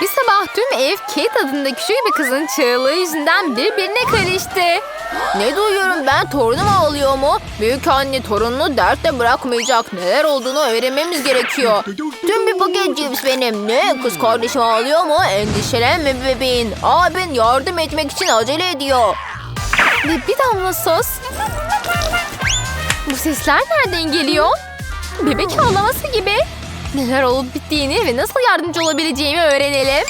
Bir sabah tüm ev Kate adında küçük bir kızın çığlığı yüzünden birbirine karıştı. Ne duyuyorum ben torunum ağlıyor mu? Büyük anne torununu dertte bırakmayacak. Neler olduğunu öğrenmemiz gerekiyor. Tüm bir paket cips benim. Ne? Kız kardeşim ağlıyor mu? Endişelenme bebeğin. Abin yardım etmek için acele ediyor. Ve bir damla sos. Bu sesler nereden geliyor? Bebek ağlaması gibi. Neler olup bittiğini ve nasıl yardımcı olabileceğimi öğrenelim.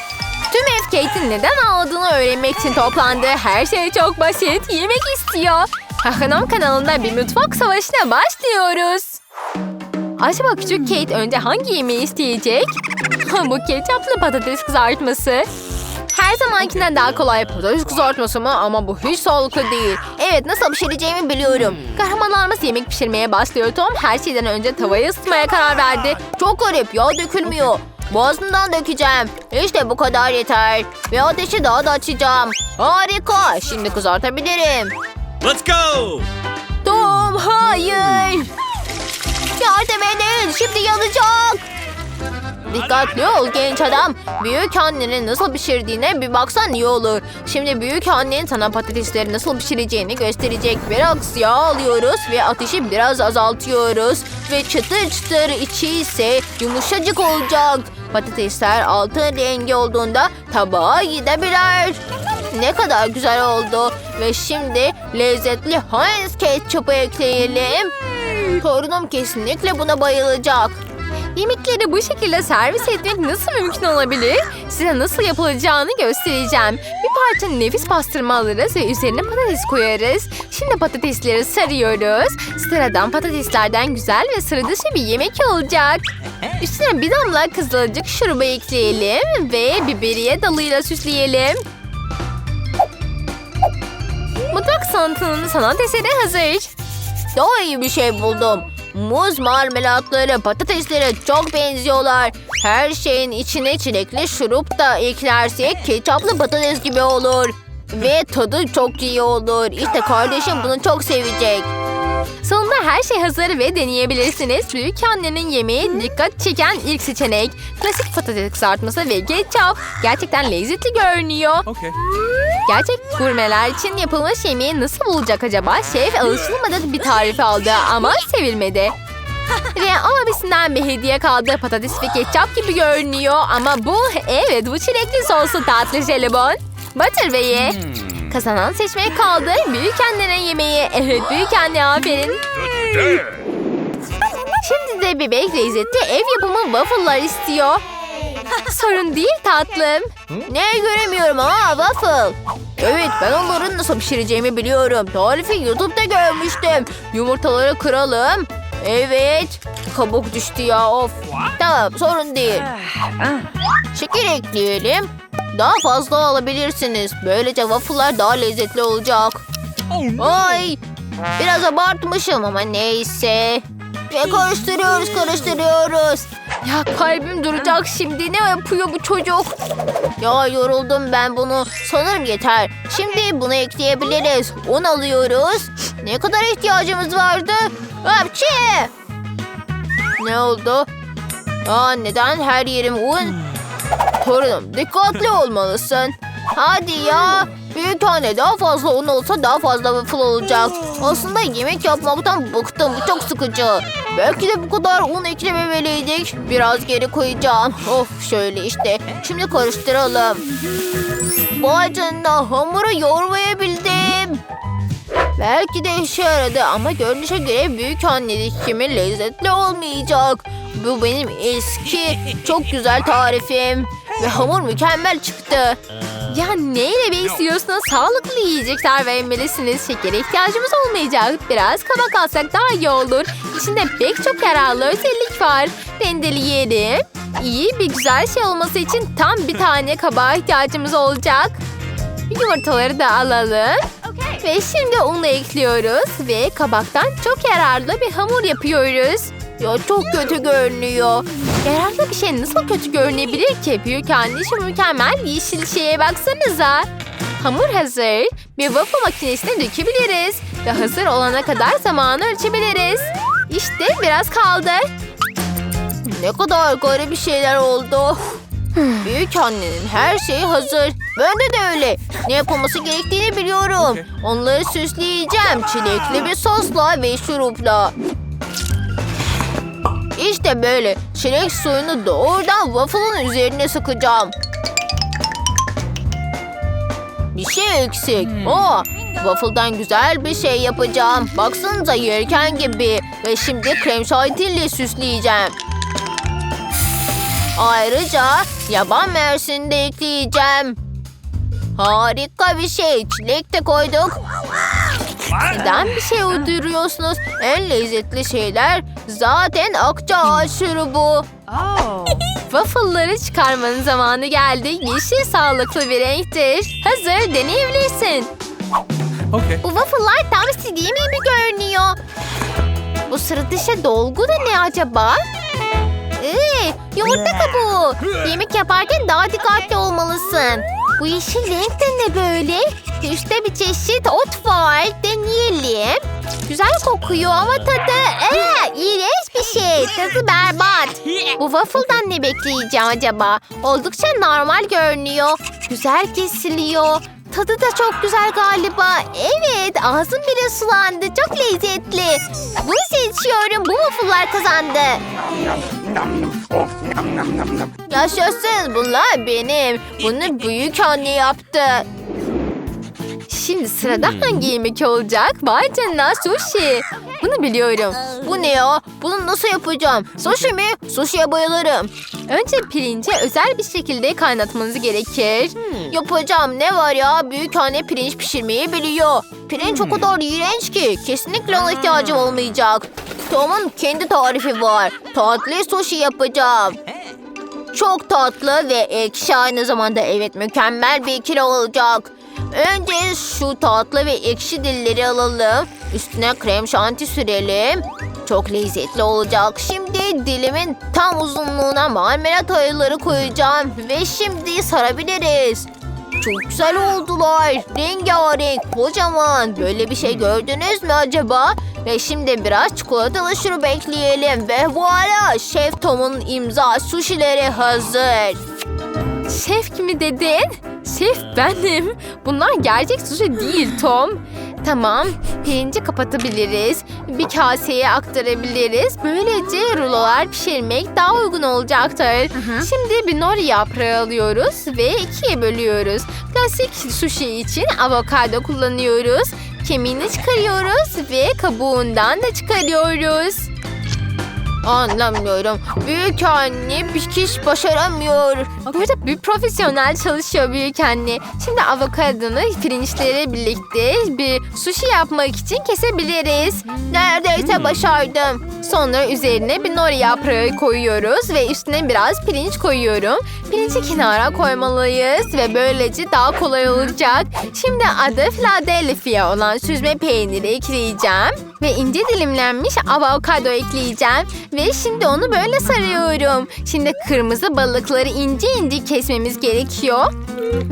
Tüm ev Kate'in neden ağladığını öğrenmek için toplandı. Her şey çok basit. Yemek istiyor. Hakanam kanalında bir mutfak savaşına başlıyoruz. Acaba küçük Kate önce hangi yemeği isteyecek? Bu ketçaplı patates kızartması. Her zamankinden daha kolay patates kızartması mı ama bu hiç sağlıklı değil. Evet nasıl pişireceğimi biliyorum. Kahramanlarımız yemek pişirmeye başlıyor. Tom her şeyden önce tavayı ısıtmaya karar verdi. Çok garip yağ dökülmüyor. Boğazından dökeceğim. İşte bu kadar yeter. Ve ateşi daha da açacağım. Harika. Şimdi kızartabilirim. Let's go! Tom hayır. Yardım edin. Şimdi yanacak. Dikkatli ol genç adam. Büyük annenin nasıl pişirdiğine bir baksan iyi olur. Şimdi büyük annen sana patatesleri nasıl pişireceğini gösterecek. Biraz yağ alıyoruz ve ateşi biraz azaltıyoruz. Ve çıtır çıtır içi ise yumuşacık olacak. Patatesler altın rengi olduğunda tabağa gidebilir. Ne kadar güzel oldu. Ve şimdi lezzetli Heinz ketçapı ekleyelim. Torunum kesinlikle buna bayılacak. Yemekleri bu şekilde servis etmek nasıl mümkün olabilir? Size nasıl yapılacağını göstereceğim. Bir parça nefis pastırma alırız ve üzerine patates koyarız. Şimdi patatesleri sarıyoruz. Sıradan patateslerden güzel ve sıra dışı bir yemek olacak. Üstüne bir damla kızılcık şurubu ekleyelim ve biberiye dalıyla süsleyelim. Mutfak sanatının sanat eseri hazır. Daha iyi bir şey buldum. Muz marmelatları patateslere çok benziyorlar. Her şeyin içine çilekli şurup da eklersek ketçaplı patates gibi olur. Ve tadı çok iyi olur. İşte kardeşim bunu çok sevecek. Sonunda her şey hazır ve deneyebilirsiniz. Büyük annenin yemeği dikkat çeken ilk seçenek. Klasik patates kızartması ve ketçap. Gerçekten lezzetli görünüyor. Okay. Gerçek gurmeler için yapılmış yemeği nasıl bulacak acaba? Şef alışılmadık bir tarif aldı ama sevilmedi. Ve abisinden bir hediye kaldı. Patates ve ketçap gibi görünüyor. Ama bu evet bu çilekli soslu tatlı jelibon. Batır ve ye. Kazanan seçmeye kaldı. Büyük annenin yemeği. Evet büyük anne aferin. Şimdi de bebek lezzetli ev yapımı waffle'lar istiyor. Sorun değil tatlım. Ne göremiyorum ama waffle. Evet ben onların nasıl pişireceğimi biliyorum. Tarifi YouTube'da görmüştüm. Yumurtaları kıralım. Evet. Kabuk düştü ya of. Tamam sorun değil. Şeker ekleyelim. Daha fazla alabilirsiniz. Böylece waffle'lar daha lezzetli olacak. Ay biraz abartmışım ama neyse. Ve karıştırıyoruz karıştırıyoruz. Ya kalbim duracak şimdi. Ne yapıyor bu çocuk? Ya yoruldum ben bunu. Sanırım yeter. Şimdi bunu ekleyebiliriz. Un alıyoruz. Ne kadar ihtiyacımız vardı? Hapçı! Ne oldu? Aa, neden her yerim un? Torunum dikkatli olmalısın. Hadi ya. Büyük anne daha fazla un olsa daha fazla waffle olacak. Aslında yemek yapmaktan bıktım. Çok sıkıcı. Belki de bu kadar un eklememeliydik. Biraz geri koyacağım. Of şöyle işte. Şimdi karıştıralım. Vay canına hamuru yoğurmayabildim. Belki de işe yaradı ama görünüşe göre büyük annelikimin lezzetli olmayacak. Bu benim eski çok güzel tarifim. Ve hamur mükemmel çıktı. Ya neyle besliyorsunuz? Sağlıklı yiyecekler vermelisiniz. Şekere ihtiyacımız olmayacak. Biraz kabak alsak daha iyi olur. İçinde pek çok yararlı özellik var. Rendeleyelim. İyi bir güzel şey olması için tam bir tane kabağa ihtiyacımız olacak. Yumurtaları da alalım. Ve şimdi unu ekliyoruz ve kabaktan çok yararlı bir hamur yapıyoruz. Ya çok kötü görünüyor. Yararlı bir şey nasıl kötü görünebilir ki? Büyük anne şu mükemmel yeşil şeye baksanıza. Hamur hazır. Bir waffle makinesine dökebiliriz. Ve hazır olana kadar zamanı ölçebiliriz. İşte biraz kaldı. Ne kadar garip bir şeyler oldu. Büyük annenin her şeyi hazır. Bende de öyle. Ne yapılması gerektiğini biliyorum. Onları süsleyeceğim. Çilekli bir sosla ve şurupla. İşte böyle. Çilek suyunu doğrudan waffle'ın üzerine sıkacağım. Bir şey eksik. Oo, waffle'dan güzel bir şey yapacağım. Baksanıza yerken gibi. Ve şimdi krem şantiyle süsleyeceğim. Ayrıca yaban mersini de ekleyeceğim. Harika bir şey. Çilek de koyduk. Neden bir şey uyduruyorsunuz? En lezzetli şeyler zaten akçaağaç şurubu. Waffle'ları çıkarmanın zamanı geldi. Yeşil sağlıklı bir renktir. Hazır deneyebilirsin. Okay. Bu waffle'lar tam istediğim gibi görünüyor. Bu sıra dışı dolgu da ne acaba? Ee, yumurta kabuğu. Yemek yaparken daha dikkatli olmalısın. Bu yeşil renk de ne böyle? Üstte bir çeşit ot var. Deneyelim. Güzel kokuyor ama tadı ee, iğrenç bir şey. Tadı berbat. Bu waffle'dan ne bekleyeceğim acaba? Oldukça normal görünüyor. Güzel kesiliyor. Tadı da çok güzel galiba. Evet ağzım bile sulandı. Çok lezzetli. Bunu seçiyorum. Bu waffle'lar kazandı. Yaşasın bunlar benim. Bunu büyük anne yaptı. Şimdi sırada hangi yemek olacak? Vay canına sushi. Bunu biliyorum. Bu ne ya? Bunu nasıl yapacağım? Sushi mi? Sushi'ye bayılırım. Önce pirinci özel bir şekilde kaynatmanız gerekir. Yapacağım ne var ya? Büyük anne pirinç pişirmeyi biliyor. Pirinç o kadar iğrenç ki. Kesinlikle ona ihtiyacım olmayacak. Tom'un kendi tarifi var. Tatlı sushi yapacağım. Çok tatlı ve ekşi aynı zamanda evet mükemmel bir ikili olacak. Önce şu tatlı ve ekşi dilleri alalım. Üstüne krem şanti sürelim. Çok lezzetli olacak. Şimdi dilimin tam uzunluğuna marmelat ayıları koyacağım. Ve şimdi sarabiliriz. Çok güzel oldular. Rengarenk, kocaman. Böyle bir şey gördünüz mü acaba? Ve şimdi biraz çikolatalı şurup ekleyelim. Ve voilà Şef Tom'un imza sushileri hazır. Şef kimi dedin? Şef benim. Bunlar gerçek sushi değil Tom. Tamam, pirinci kapatabiliriz. Bir kaseye aktarabiliriz. Böylece rulolar pişirmek daha uygun olacaktır. Şimdi bir nori yaprağı alıyoruz ve ikiye bölüyoruz. Klasik sushi için avokado kullanıyoruz. Kemiğini çıkarıyoruz ve kabuğundan da çıkarıyoruz. Anlamıyorum. Büyük anne bir kişi başaramıyor. Burada bir profesyonel çalışıyor büyük anne. Şimdi avokadonu pirinçleri birlikte bir sushi yapmak için kesebiliriz. Neredeyse başardım. Sonra üzerine bir nori yaprağı koyuyoruz ve üstüne biraz pirinç koyuyorum. Pirinci kenara koymalıyız ve böylece daha kolay olacak. Şimdi adı Philadelphia olan süzme peyniri ekleyeceğim. Ve ince dilimlenmiş avokado ekleyeceğim. Ve şimdi onu böyle sarıyorum. Şimdi kırmızı balıkları ince ince kesmemiz gerekiyor.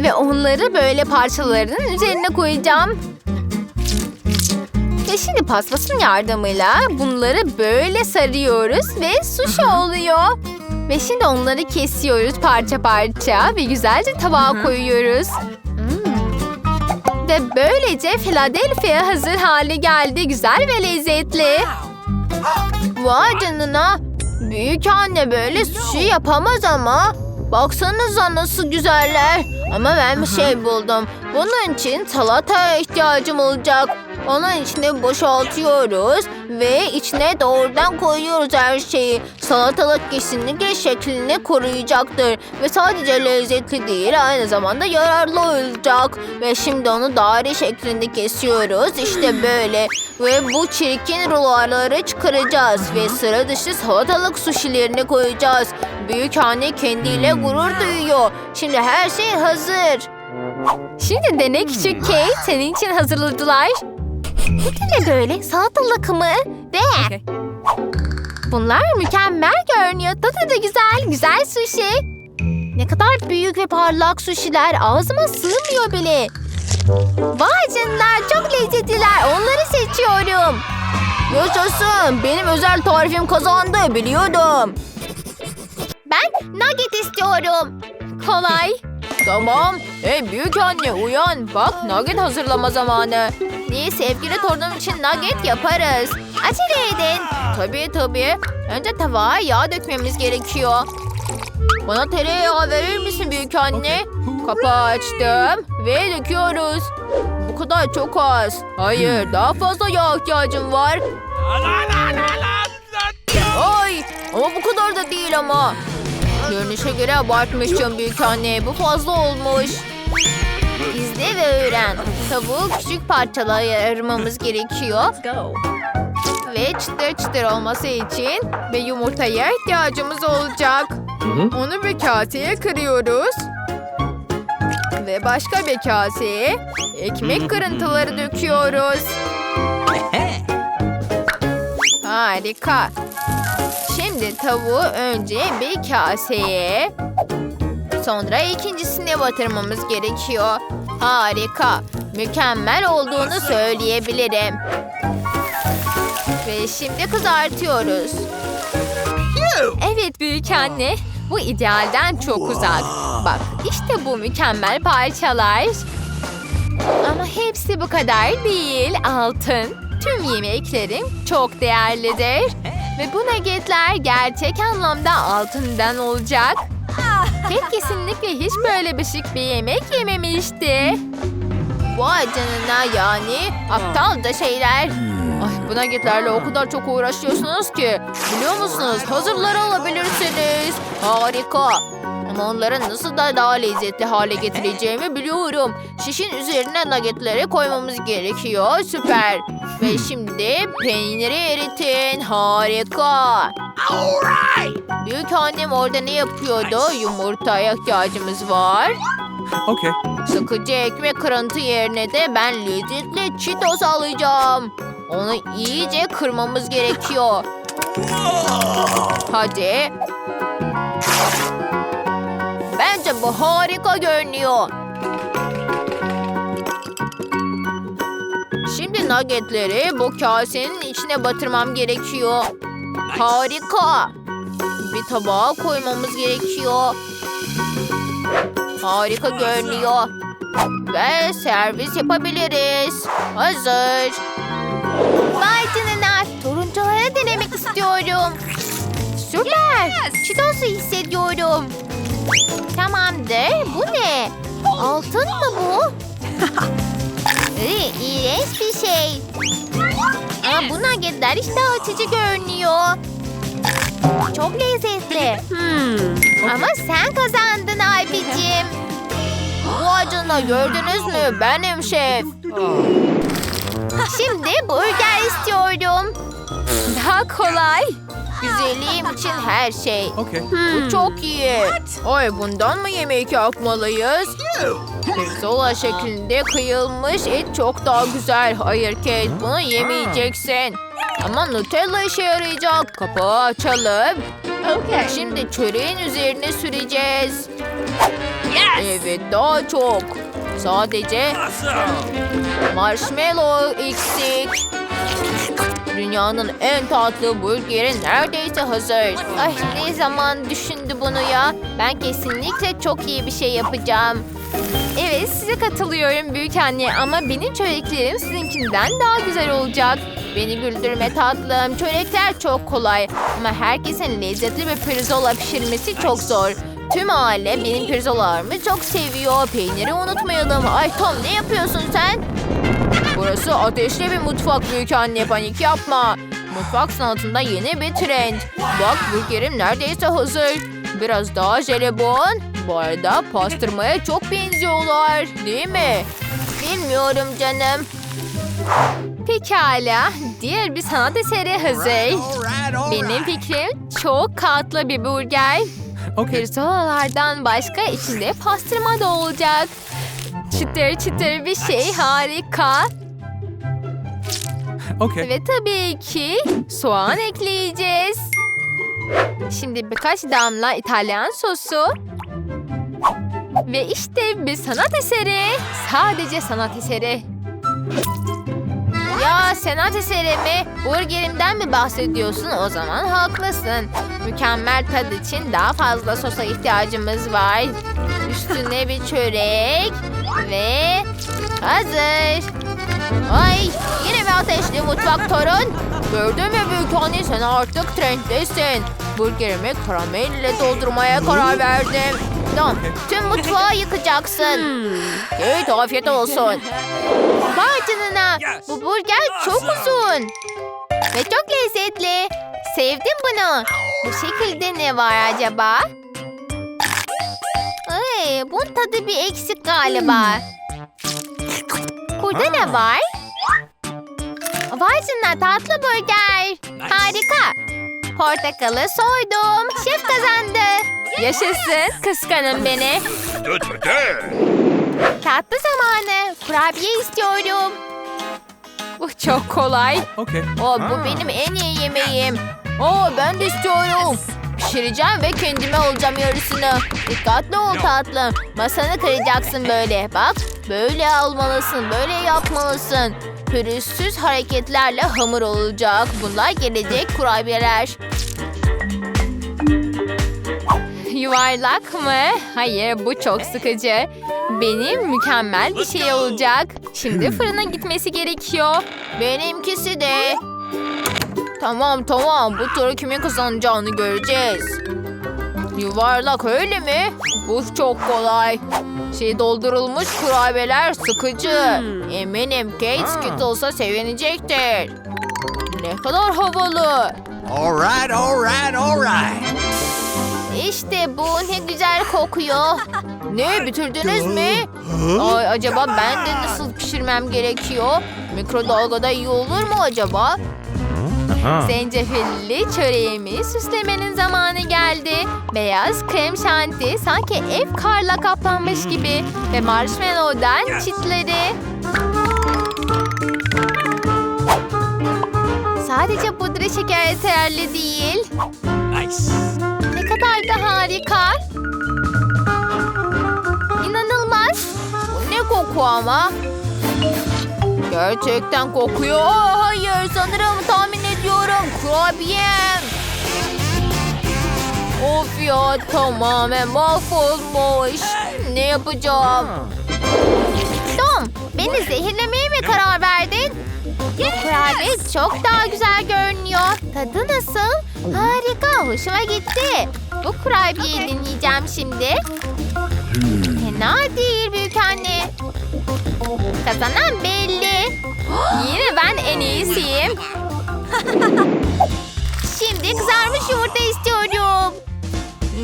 Ve onları böyle parçalarının üzerine koyacağım. Ve şimdi paspasın yardımıyla bunları böyle sarıyoruz ve sushi oluyor. Ve şimdi onları kesiyoruz parça parça ve güzelce tabağa koyuyoruz. Ve böylece Philadelphia hazır hale geldi. Güzel ve lezzetli. Vay canına. Büyük anne böyle sushi yapamaz ama. Baksanıza nasıl güzeller. Ama ben bir şey buldum. Bunun için salataya ihtiyacım olacak. Onun içine boşaltıyoruz ve içine doğrudan koyuyoruz her şeyi. Salatalık kesinlikle şeklini koruyacaktır. Ve sadece lezzetli değil aynı zamanda yararlı olacak. Ve şimdi onu daire şeklinde kesiyoruz. İşte böyle. Ve bu çirkin ruloları çıkaracağız. Ve sıra dışı salatalık suşilerini koyacağız. Büyük anne kendiyle gurur duyuyor. Şimdi her şey hazır. Şimdi de ne küçük Kate senin için hazırladılar. Ne böyle? Salatalık mı? Ve Okay. bunlar mükemmel görünüyor. Tadı da güzel. Güzel sushi. Ne kadar büyük ve parlak sushiler. Ağzıma sığmıyor bile. Vay canına çok lezzetliler. Onları seçiyorum. Yaşasın. Benim özel tarifim kazandı. Biliyordum. Ben nugget istiyorum. Kolay. Tamam. Hey büyük anne uyan. Bak nugget hazırlama zamanı. Niye sevgili torunum için nugget yaparız. Acele edin. Tabii tabii. Önce tabağa yağ dökmemiz gerekiyor. Bana tereyağı verir misin büyük anne? Kapağı açtım ve döküyoruz. Bu kadar çok az. Hayır daha fazla yağ ihtiyacım var. Ay ama bu kadar da değil ama. Görünüşe göre abartmışım büyük anne. Bu fazla olmuş. İzle ve öğren. Tavuğu küçük parçalara ayırmamız gerekiyor. Ve çıtır çıtır olması için ve yumurtaya ihtiyacımız olacak. Onu bir kaseye kırıyoruz. Ve başka bir kaseye ekmek kırıntıları döküyoruz. Harika. Tavuğu önce bir kaseye, sonra ikincisine batırmamız gerekiyor. Harika. Mükemmel olduğunu söyleyebilirim. Ve şimdi kızartıyoruz. Evet büyük anne. Bu idealden çok uzak. Bak işte bu mükemmel parçalar. Ama hepsi bu kadar değil altın. Tüm yemeklerim çok değerlidir. Ve bu nuggetler gerçek anlamda altından olacak. Ted kesinlikle hiç böyle bir şık bir yemek yememişti. Vay canına yani aptalca şeyler. Ay bu nuggetlerle o kadar çok uğraşıyorsunuz ki. Biliyor musunuz hazırları alabilirsiniz. Harika. Ama onları nasıl da daha lezzetli hale getireceğimi biliyorum. Şişin üzerine nuggetleri koymamız gerekiyor. Süper. Ve şimdi peyniri eritin. Harika. Büyük annem orada ne yapıyordu? Yumurtaya ihtiyacımız var. Okay. Sıkıcı ekmek kırıntı yerine de ben lezzetli Cheetos alacağım. Onu iyice kırmamız gerekiyor. Hadi. Bence bu harika görünüyor. Şimdi nuggetleri bu kasenin içine batırmam gerekiyor. Harika. Bir tabağa koymamız gerekiyor. Harika görünüyor. Ve servis yapabiliriz. Hazır. Vay canına. Turuncuları denemek istiyorum. Süper. Çitos'u hissediyorum. Tamamdır. Bu ne? Altın mı bu? Ee, iğrenç bir şey. Ama bu nuggetler işte açıcı görünüyor. Çok lezzetli. Ama sen kazandın abicim. Vay canına gördünüz mü? Benim şef. Şimdi burger istiyorum. Daha kolay. Güzelliğim için her şey. Okay. Bu çok iyi. Ay bundan mı yemek yapmalıyız? Pirzola şeklinde kıyılmış et çok daha güzel. Hayır Kate bunu yemeyeceksin. Ama Nutella işe yarayacak. Kapağı açalım. Şimdi çöreğin üzerine süreceğiz. Evet daha çok. Sadece marshmallow eksik. Dünyanın en tatlı burgeri neredeyse hazır. Ay ne zaman düşündü bunu ya? Ben kesinlikle çok iyi bir şey yapacağım. Evet size katılıyorum büyük anne ama benim çöreklerim sizinkinden daha güzel olacak. Beni güldürme tatlım. Çörekler çok kolay ama herkesin lezzetli bir pirzola pişirmesi çok zor. Tüm aile benim pirzolalarımı çok seviyor. Peyniri unutmayalım. Ay Tom ne yapıyorsun sen? Burası ateşli bir mutfak büyük anne panik yapma. Mutfak sanatında yeni bir trend. Bak burgerim neredeyse hazır. Biraz daha jelibon. Bu arada pastırmaya çok benziyorlar değil mi? Bilmiyorum canım. Pekala. Diğer bir sanat eseri hazır. Benim fikrim çok katlı bir burger. Okay. Pirzolalardan başka içinde pastırma da olacak. Çıtır çıtır bir şey harika. Okay. Ve tabii ki soğan ekleyeceğiz. Şimdi birkaç damla İtalyan sosu. Ve işte bir sanat eseri. Sadece sanat eseri. Ya sanat eseri mi? Burgerimden mi bahsediyorsun? O zaman haklısın. Mükemmel tad için daha fazla sosa ihtiyacımız var. Üstüne bir çörek ve hazır. Ay ateşli mutfak torun? Gördün mü büyük anne sen artık trenddesin. Burgerimi karamel ile doldurmaya karar verdim. Tamam tüm mutfağı yıkacaksın. Evet afiyet olsun. Vay canına bu burger çok uzun. Ve çok lezzetli. Sevdim bunu. Bu şekilde ne var acaba? Ay, bunun tadı bir eksik galiba. Burada ne var? Vay canına tatlı burger. Harika. Portakalı soydum. Şef kazandı. Yaşasın. Kıskanın beni. Tatlı zamanı. Kurabiye istiyorum. Bu çok kolay. Okay. O bu benim en iyi yemeğim. Oo ben de istiyorum. Pişireceğim ve kendime alacağım yarısını. Dikkatli ol tatlım. Masanı kıracaksın böyle. Bak böyle almalısın, böyle yapmalısın. Pürüzsüz hareketlerle hamur olacak. Bunlar gelecek kurabiyeler. Yuvarlak mı? Hayır bu çok sıkıcı. Benim mükemmel bir şey olacak. Şimdi fırına gitmesi gerekiyor. Benimkisi de. Tamam tamam bu turu kimin kazanacağını göreceğiz. Yuvarlak öyle mi? Bu çok kolay. Şey doldurulmuş kurabiyeler sıkıcı. Eminim Kate Skittles'a sevinecektir. Ne kadar havalı. All right, all right, all right. İşte bu ne güzel kokuyor. Ne bitirdiniz mi? Ay acaba ben de nasıl pişirmem gerekiyor? Mikrodalgada iyi olur mu acaba? Zencefilli çöreğimi süslemenin zamanı geldi. Beyaz krem şanti sanki ev karla kaplanmış gibi ve marshmallow'dan çitleri. Sadece pudra şeker yeterli değil. Nice. Ne kadar da harika. İnanılmaz. Bu ne koku ama? Gerçekten kokuyor. Hayır sanırım tahmin ediyorum. Kurabiyem. Of ya tamamen mahvolmuş. Ne yapacağım? Tom beni zehirlemeye mi karar verdin? Bu kurabiye çok daha güzel görünüyor. Tadı nasıl? Harika, hoşuma gitti. Bu kurabiyeyi deneyeceğim şimdi. Fena değil büyük anne. Kazanan belli. Yine ben en iyisiyim. Şimdi kızarmış yumurta istiyorum.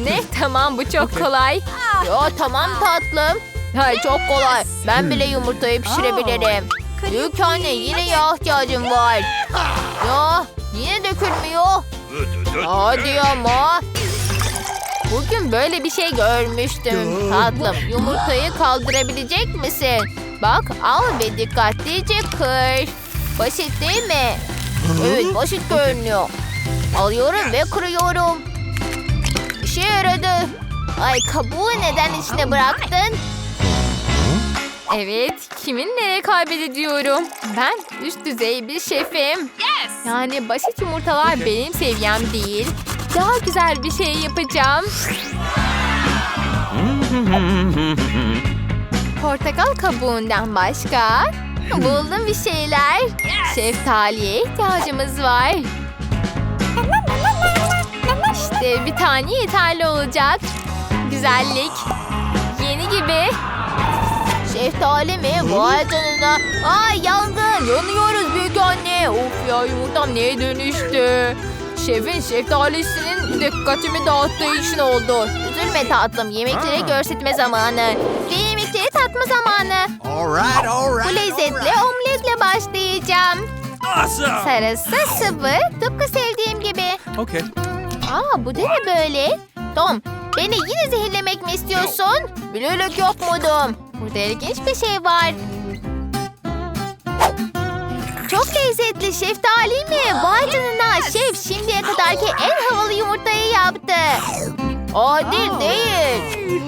Ne? Tamam bu çok kolay. Ya tamam tatlım. Hayır çok kolay. Ben bile yumurtayı pişirebilirim. Büyük anne yine yağ ihtiyacım var. Ya yine dökülmüyor. Hadi ama. Bugün böyle bir şey görmüştüm. Tatlım yumurtayı kaldırabilecek misin? Bak al ve dikkatlice kır. Basit değil mi? Evet basit görünüyor. Alıyorum ve kırıyorum. İşe yaradı. Ay kabuğu neden içine bıraktın? Evet, kiminle rekabet ediyorum? Ben üst düzey bir şefim. Yani basit yumurtalar benim seviyem değil. Daha güzel bir şey yapacağım. Portakal kabuğundan başka buldum bir şeyler. Şeftaliye ihtiyacımız var. İşte bir tane yeterli olacak. Güzellik. Yeni gibi. Şeftali mi? Vay canına. Ay yangın. Yanıyoruz büyük anne. Of ya yumurtam neye dönüştü? Şefin şeftalisinin dikkatimi dağıttığı için oldu. Üzülme tatlım. Yemekleri görsetme zamanı. Ve yemekleri tatma zamanı. All right, all right. Bu lezzetli right. omletle başlayacağım. Awesome. Sarısı sıvı, tıpkı sevdiğim gibi. Okay. Aa bu da ne böyle? Tom, beni yine zehirlemek mi istiyorsun? Bilerek yapmadım. Burada ilginç bir şey var. Çok lezzetli şeftali mi? Vay canına şef şimdiye kadarki en havalı yumurtayı yaptı. Adil değil.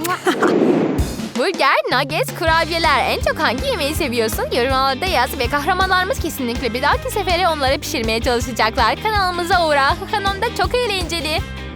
Burger, nuggets, kurabiyeler. En çok hangi yemeği seviyorsun? Yorumlarda yaz ve kahramanlarımız kesinlikle bir dahaki sefere onları pişirmeye çalışacaklar. Kanalımıza uğra. Kanalımda çok eğlenceli.